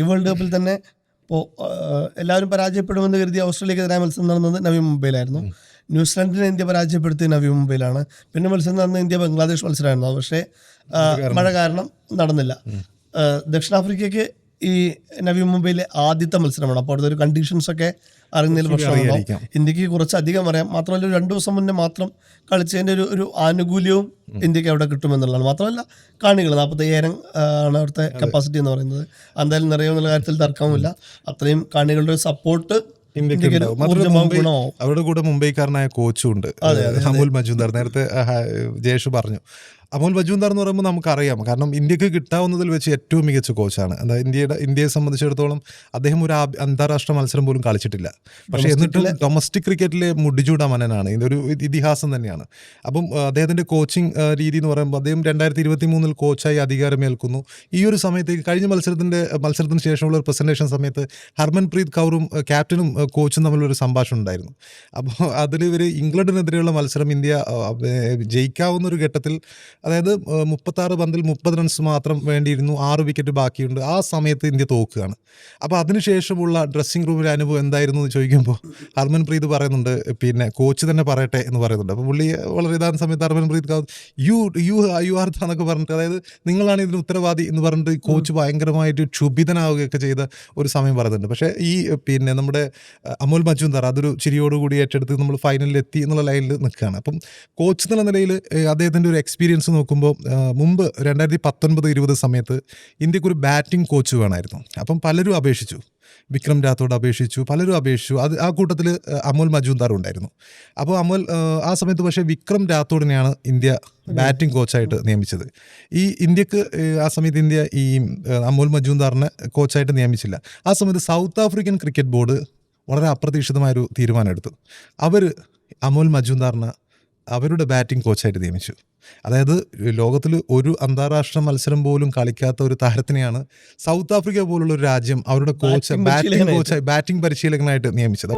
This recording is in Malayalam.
ഈ വേൾഡ് കപ്പിൽ തന്നെ ഇപ്പോൾ എല്ലാവരും പരാജയപ്പെടുമെന്ന് കരുതി ഓസ്ട്രേലിയക്കെതിരായ മത്സരം നടന്നത് നവി മുംബൈയിലായിരുന്നു. ന്യൂസിലാൻഡിനെ ഇന്ത്യ പരാജയപ്പെടുത്തിയ നവി മുംബൈയിലാണ്. പിന്നെ മത്സരം നടന്ന ഇന്ത്യ ബംഗ്ലാദേശ് മത്സരമായിരുന്നു. പക്ഷേ മഴ കാരണം. നടന്നില്ല. ദക്ഷിണാഫ്രിക്കയ്ക്ക് ഈ നവി മുംബൈയിലെ ആദ്യത്തെ മത്സരമാണ്. അപ്പോൾ അവിടുത്തെ ഒരു കണ്ടീഷൻസ് ഒക്കെ അറിയുന്നതിൽ പ്രശ്നമുണ്ടാവും. ഇന്ത്യയ്ക്ക് കുറച്ച് അധികം അറിയാം. മാത്രമല്ല ഒരു രണ്ടു ദിവസം മുന്നേ മാത്രം കളിച്ചതിന്റെ ഒരു ഒരു ആനുകൂല്യവും ഇന്ത്യയ്ക്ക് അവിടെ കിട്ടുമെന്നുള്ളതാണ്. മാത്രമല്ല കാണികൾ നാൽപ്പത്തയ്യായിരം ആണ് അവിടുത്തെ കപ്പാസിറ്റി എന്ന് പറയുന്നത്. എന്തായാലും നിറയുമെന്നുള്ള കാര്യത്തിൽ തർക്കവുമില്ല അത്രയും കാണികളുടെ ഒരു സപ്പോർട്ട് അവരുടെ കൂടെ മുംബൈക്കാരനായ കോച്ചും ഉണ്ട്. അമൂൽ മജുന്ദർ നേരത്തെ ജയേഷ് പറഞ്ഞു. അമൂൽ മജുന്ദാർ എന്ന് പറയുമ്പോൾ നമുക്കറിയാം. കാരണം ഇന്ത്യയ്ക്ക് കിട്ടാവുന്നതിൽ വെച്ച് ഏറ്റവും മികച്ച കോച്ചാണ്. എന്താ ഇന്ത്യയുടെ ഇന്ത്യയെ സംബന്ധിച്ചിടത്തോളം അദ്ദേഹം ഒരു അന്താരാഷ്ട്ര മത്സരം പോലും കളിച്ചിട്ടില്ല. പക്ഷേ എന്നിട്ട് ഡൊമസ്റ്റിക് ക്രിക്കറ്റിലെ മുടിചൂട മനനാണ് ഇതൊരു ഇതിഹാസം തന്നെയാണ്. അപ്പം അദ്ദേഹത്തിന്റെ കോച്ചിങ് രീതി എന്ന് പറയുമ്പോൾ അദ്ദേഹം രണ്ടായിരത്തി ഇരുപത്തി മൂന്നിൽ കോച്ചായി അധികാരമേൽക്കുന്നു. ഈ ഒരു സമയത്തേക്ക് കഴിഞ്ഞ മത്സരത്തിന്റെ മത്സരത്തിന് ശേഷമുള്ള ഒരു പ്രസന്റേഷൻ സമയത്ത് ഹർമൻ പ്രീത് കൗറും ക്യാപ്റ്റനും കോച്ചും തമ്മിലൊരു സംഭാഷണം ഉണ്ടായിരുന്നു. അപ്പോൾ അതിൽ ഇവർ ഇംഗ്ലണ്ടിനെതിരെയുള്ള മത്സരം ഇന്ത്യ ജയിക്കാവുന്ന ഒരു ഘട്ടത്തിൽ അതായത് മുപ്പത്താറ് പന്തിൽ മുപ്പത് റൺസ് മാത്രം വേണ്ടിയിരുന്നു ആറ് വിക്കറ്റ് ബാക്കിയുണ്ട്. ആ സമയത്ത് ഇന്ത്യ തോക്കുകയാണ്. അപ്പോൾ അതിനുശേഷമുള്ള ഡ്രസ്സിംഗ് റൂമിലെ അനുഭവം എന്തായിരുന്നു എന്ന് ചോദിക്കുമ്പോൾ ഹർമൻപ്രീത് പറയുന്നുണ്ട് പിന്നെ കോച്ച് തന്നെ പറയട്ടെ എന്ന് പറയുന്നുണ്ട്. അപ്പോൾ പുള്ളി വളരെ ഇതാകുന്ന സമയത്ത് Harmanpreet you you you are എന്നൊക്കെ പറഞ്ഞിട്ട് അതായത് നിങ്ങളാണ് ഇതിന് ഉത്തരവാദി എന്ന് പറഞ്ഞിട്ട് കോച്ച് ഭയങ്കരമായിട്ട് ക്ഷുഭിതനാവുകയൊക്കെ ചെയ്ത ഒരു സമയം പറയുന്നുണ്ട്. പക്ഷേ ഈ പിന്നെ നമ്മുടെ അമോൽ മജുന്ദാർ അതൊരു ചിരിയോടുകൂടി ഏറ്റെടുത്ത് നമ്മൾ ഫൈനലിൽ എത്തി എന്നുള്ള ലൈനിൽ നിൽക്കുകയാണ്. അപ്പം കോച്ച് എന്നുള്ള നിലയിൽ അദ്ദേഹത്തിന്റെ ഒരു എക്സ്പീരിയൻസ് നോക്കുമ്പോൾ മുമ്പ് രണ്ടായിരത്തി പത്തൊൻപത് ഇരുപത് സമയത്ത് ഇന്ത്യയ്ക്ക് ഒരു ബാറ്റിംഗ് കോച്ച് വേണമായിരുന്നു. അപ്പം പലരും അപേക്ഷിച്ചു. വിക്രം രാത്തോട് അപേക്ഷിച്ചു പലരും അപേക്ഷിച്ചു. അത് ആ കൂട്ടത്തിൽ അമോൽ മജുന്ദാർ ഉണ്ടായിരുന്നു. അപ്പോൾ അമോൽ ആ, സമയത്ത് പക്ഷേ വിക്രം രാത്തോടിനെയാണ് ഇന്ത്യ ബാറ്റിംഗ് കോച്ചായിട്ട് നിയമിച്ചത്. ഈ ഇന്ത്യയ്ക്ക് ആ സമയത്ത് ഇന്ത്യ ഈ അമോൽ മജുന്ദാറിനെ കോച്ചായിട്ട് നിയമിച്ചില്ല. ആ സമയത്ത് സൗത്ത് ആഫ്രിക്കൻ ക്രിക്കറ്റ് ബോർഡ് വളരെ അപ്രതീക്ഷിതമായൊരു തീരുമാനമെടുത്തു. അവർ അമോൽ മജുന്ദാറിനെ അവരുടെ ബാറ്റിംഗ് കോച്ചായിട്ട് നിയമിച്ചു അതായത് ലോകത്തിൽ ഒരു അന്താരാഷ്ട്ര മത്സരം പോലും കളിക്കാത്ത ഒരു താരത്തിനെയാണ് സൗത്ത് ആഫ്രിക്ക പോലുള്ള ഒരു രാജ്യം അവരുടെ കോച്ച് ബാറ്റിംഗ്. കോച്ചായി ബാറ്റിംഗ് പരിശീലകനായിട്ട് നിയമിച്ചത്